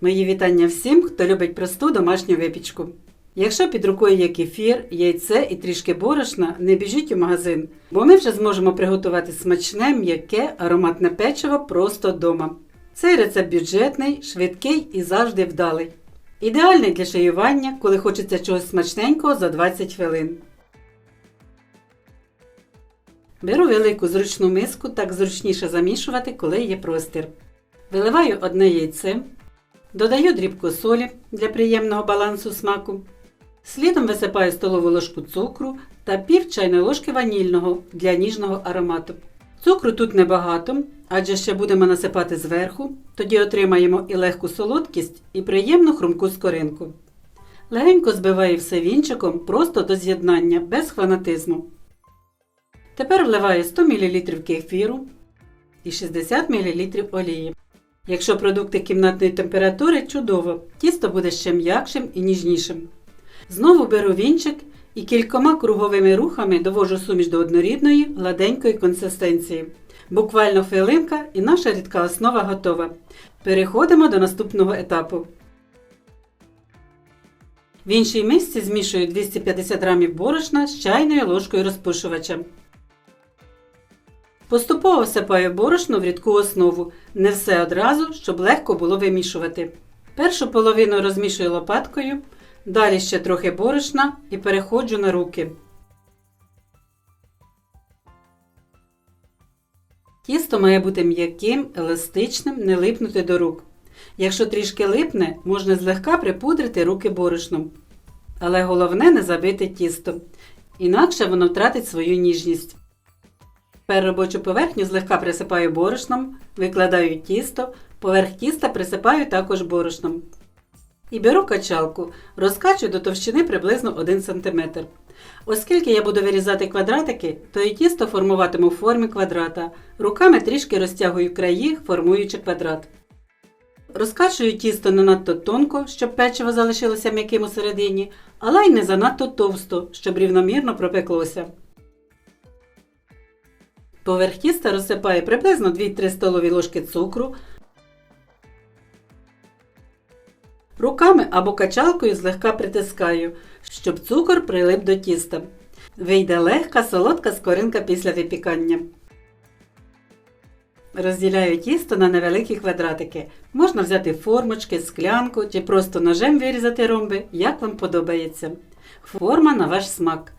Мої вітання всім, хто любить просту домашню випічку. Якщо під рукою є кефір, яйце і трішки борошна, не біжіть у магазин, бо ми вже зможемо приготувати смачне, м'яке, ароматне печиво просто вдома. Цей рецепт бюджетний, швидкий і завжди вдалий. Ідеальний для шиювання, коли хочеться чогось смачненького за 20 хвилин. Беру велику зручну миску, так зручніше замішувати, коли є простір. Виливаю одне яйце, додаю дрібку солі для приємного балансу смаку. Слідом висипаю столову ложку цукру та пів чайної ложки ванільного для ніжного аромату. Цукру тут небагато, адже ще будемо насипати зверху, тоді отримаємо і легку солодкість, і приємну хрумку скоринку. Легенько збиваю все вінчиком просто до з'єднання, без фанатизму. Тепер вливаю 100 мл кефіру і 60 мл олії. Якщо продукти кімнатної температури, чудово, тісто буде ще м'якшим і ніжнішим. Знову беру вінчик і кількома круговими рухами довожу суміш до однорідної, гладенької консистенції. Буквально хвилинка і наша рідка основа готова. Переходимо до наступного етапу. В іншій мисці змішую 250 г борошна з чайною ложкою розпушувача. Поступово всипаю борошно в рідку основу, не все одразу, щоб легко було вимішувати. Першу половину розмішую лопаткою, далі ще трохи борошна і переходжу на руки. Тісто має бути м'яким, еластичним, не липнути до рук. Якщо трішки липне, можна злегка припудрити руки борошном. Але головне не забити тісто, інакше воно втратить свою ніжність. Тепер робочу поверхню злегка присипаю борошном, викладаю тісто, поверх тіста присипаю також борошном. І беру качалку, розкачую до товщини приблизно 1 см. Оскільки я буду вирізати квадратики, то і тісто формуватиму в формі квадрата. Руками трішки розтягую краї, формуючи квадрат. Розкачую тісто не надто тонко, щоб печиво залишилося м'яким у середині, але й не занадто товсто, щоб рівномірно пропеклося. Поверх тіста розсипаю приблизно 2-3 столові ложки цукру. Руками або качалкою злегка притискаю, щоб цукор прилип до тіста. Вийде легка солодка скоринка після випікання. Розділяю тісто на невеликі квадратики. Можна взяти формочки, склянку чи просто ножем вирізати ромби, як вам подобається. Форма на ваш смак.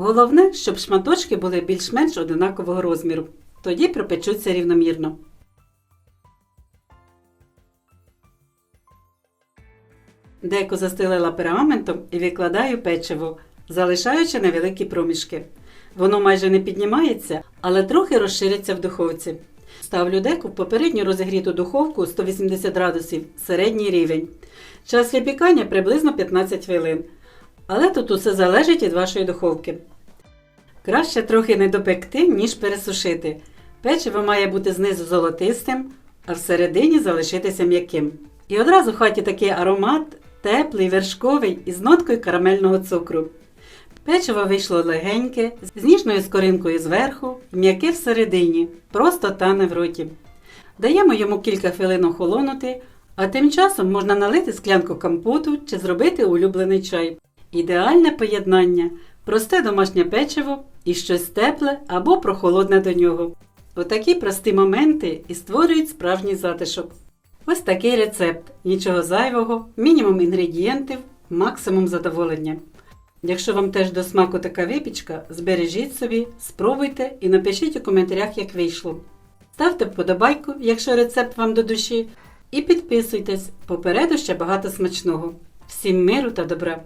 Головне, щоб шматочки були більш-менш одинакового розміру. Тоді пропечуться рівномірно. Деко застелила пергаментом і викладаю печиво, залишаючи невеликі проміжки. Воно майже не піднімається, але трохи розшириться в духовці. Ставлю деку в попередньо розігріту духовку 180 градусів, середній рівень. Час випікання приблизно 15 хвилин. Але тут усе залежить від вашої духовки. Краще трохи не допекти, ніж пересушити. Печиво має бути знизу золотистим, а всередині залишитися м'яким. І одразу в хаті такий аромат, теплий, вершковий із ноткою карамельного цукру. Печиво вийшло легеньке, з ніжною скоринкою зверху, м'яке всередині, просто тане в роті. Даємо йому кілька хвилин охолонути, а тим часом можна налити склянку компоту чи зробити улюблений чай. Ідеальне поєднання просте домашнє печиво і щось тепле або прохолодне до нього. Отакі прості моменти і створюють справжній затишок. Ось такий рецепт. Нічого зайвого, мінімум інгредієнтів, максимум задоволення. Якщо вам теж до смаку така випічка, збережіть собі, спробуйте і напишіть у коментарях, як вийшло. Ставте вподобайку, якщо рецепт вам до душі, і підписуйтесь, попереду ще багато смачного. Всім миру та добра!